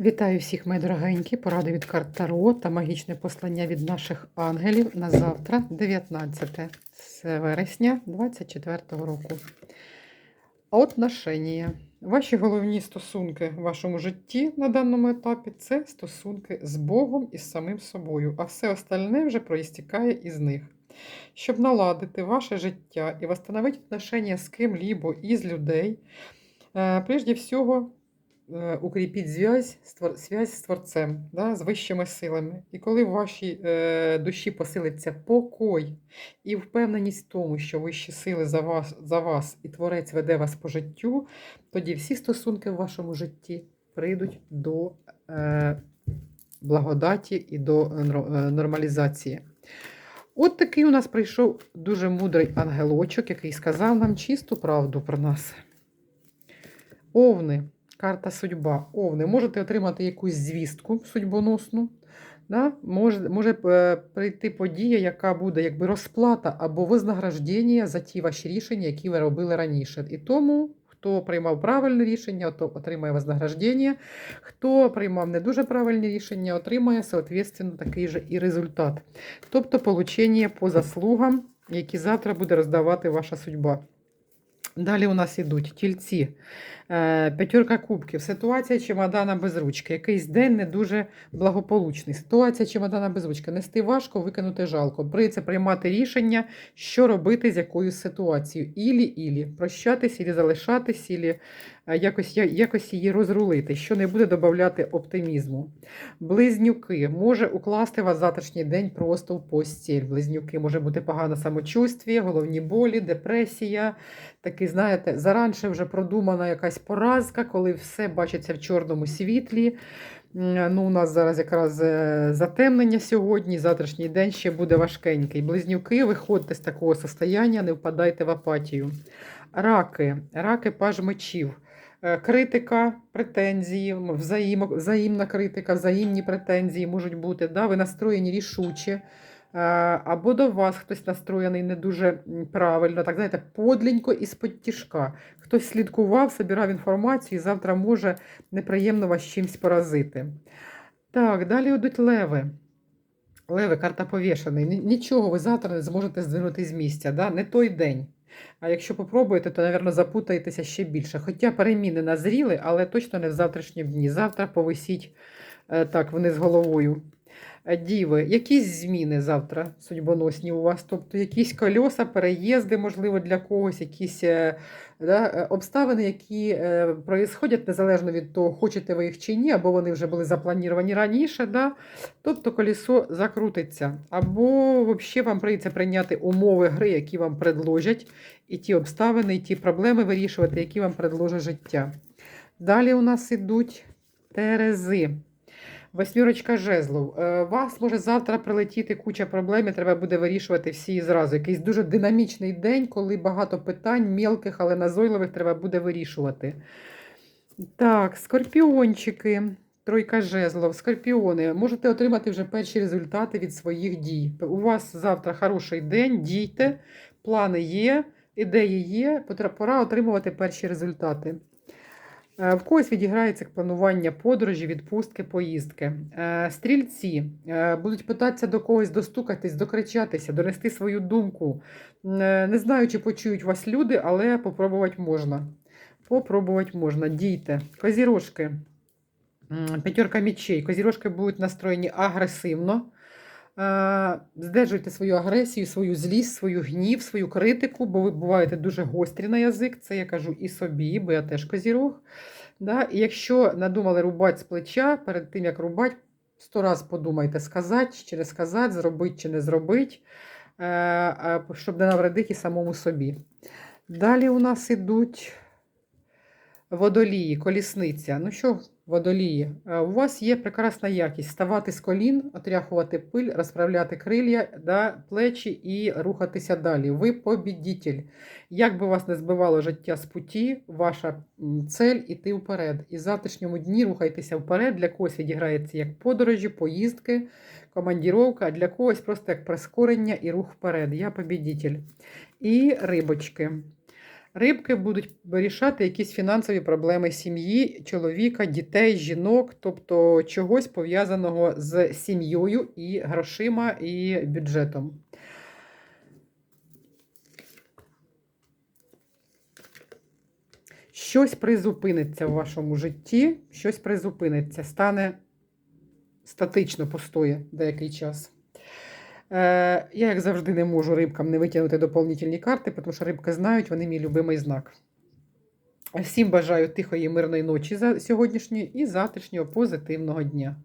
Вітаю всіх, мої дорогенькі. Поради від карт Таро та магічне послання від наших ангелів на завтра, 19 вересня 2024 року. Отношення. Ваші головні стосунки в вашому житті на даному етапі це стосунки з Богом і з самим собою, а все остальне вже проістікає із них. Щоб наладити ваше життя і восстановити отношення з ким-либо із людей, е, прежде всього укріпіть зв'язь, з зв'язь з Творцем, да, з вищими силами. І коли в вашій е, душі посилиться покой і впевненість в тому, що вищі сили за вас, за вас і Творець веде вас по життю, тоді всі стосунки в вашому житті прийдуть до е, благодаті і до е, нормалізації. От такий у нас прийшов дуже мудрий ангелочок, який сказав нам чисту правду про нас. Овни, карта судьба. Овни, можете отримати якусь звістку судьбоносну. Да? Може, може прийти подія, яка буде якби розплата або вознаграждення за ті ваші рішення, які ви робили раніше. І тому, хто приймав правильне рішення, то отримає вознаграждення. Хто приймав не дуже правильні рішення, отримає, соответственно, такий же і результат. Тобто, получення по заслугам, які завтра буде роздавати ваша судьба. Далі у нас ідуть тільці. Е, П'ятерка кубків. Ситуація чемодана без ручки. Якийсь день не дуже благополучний. Ситуація чемодана без ручки. Нести важко, викинути жалко. Прийдеться приймати рішення, що робити з якоюсь ситуацією. Ілі-ілі. Прощатись, ілі залишатись, ілі е, якось, якось її розрулити, що не буде додати оптимізму. Близнюки. Може укласти вас завтрашній день просто в постіль. Близнюки може бути погане самочувствие, головні болі, депресія. Такий, знаєте, заранше вже продумана якась поразка, коли все бачиться в чорному світлі. Ну, у нас зараз якраз е, затемнення сьогодні, завтрашній день ще буде важкенький. Близнюки, виходьте з такого состояння, не впадайте в апатію. Раки, раки паж мечів. Е, Критика, претензії, м, взаємо, взаємна критика, взаємні претензії можуть бути. Да? Ви настроєні рішуче. Е, Або до вас хтось настроєний не дуже правильно, так знаєте, подленько і з-під тяжка. Хтось слідкував, збирав інформацію і завтра може неприємно вас чимось поразити. Так, далі йдуть леви. Леви, карта повішений. Нічого ви завтра не зможете здвинути з місця, да? не той день. А якщо попробуєте, то, мабуть, запутаєтеся ще більше. Хоча переміни назріли, але точно не в завтрашньому дні. Завтра повисіть е, так, вниз головою. Е, Діви, якісь зміни завтра судьбоносні у вас? Тобто якісь кольоса, переїзди, можливо, для когось, якісь е, да, е, обставини, які е, незалежно від того, хочете ви їх чи ні, або вони вже були заплановані раніше. Да? Тобто колесо закрутиться. Або взагалі вам прийдеться прийняти умови гри, які вам предложать, і ті обставини, і ті проблеми вирішувати, які вам предложить життя. Далі у нас ідуть терези. Восьмірочка жезлов. Е, Вас може завтра прилетіти куча проблем, і треба буде вирішувати всі зразу. Якийсь дуже динамічний день, коли багато питань, мілких, але назойливих треба буде вирішувати. Так, скорпіончики. Тройка жезлов, скорпіони. Можете отримати вже перші результати від своїх дій. У вас завтра хороший день, дійте, плани є, ідеї є, пора отримувати перші результати. Е, В когось відіграється планування подорожі, відпустки, поїздки. Е, Стрільці е, будуть питатися до когось достукатись, докричатися, донести свою думку. Не знаю, чи почують вас люди, але попробувати можна. Попробувати можна. Дійте. Козірожки. П'ятерка мечей. Козірожки будуть настроєні агресивно. Е, Здержуйте свою агресію, свою злість, свою гнів, свою критику, бо ви буваєте дуже гострі на язик. Це я кажу і собі, бо я теж козірог. Да? І якщо надумали рубати з плеча, перед тим як рубати, сто раз подумайте, сказати чи не сказати, зробити чи не зробити, е, е, щоб не навредити самому собі. Далі у нас ідуть водолії, колісниця. Ну що, водолії, е, у вас є прекрасна якість ставати з колін, отряхувати пиль, розправляти крилля, да, плечі і рухатися далі. Ви побідітель. Як би вас не збивало життя з путі, ваша цель іти вперед. І в завтрашньому дні рухайтеся вперед. Для когось відіграється як подорожі, поїздки, командіровка, а для когось просто як прискорення і рух вперед. Я побідітель. І рибочки. Рибки будуть вирішати якісь фінансові проблеми сім'ї, чоловіка, дітей, жінок, тобто чогось пов'язаного з сім'єю і грошима і бюджетом. Щось призупиниться в вашому житті, щось призупиниться, стане статично постоє деякий час. Е, я, як завжди, не можу рибкам не витягнути доповнительні карти, тому що рибки знають, вони мій любимий знак. Всім бажаю тихої мирної ночі за сьогоднішньої і завтрашнього позитивного дня.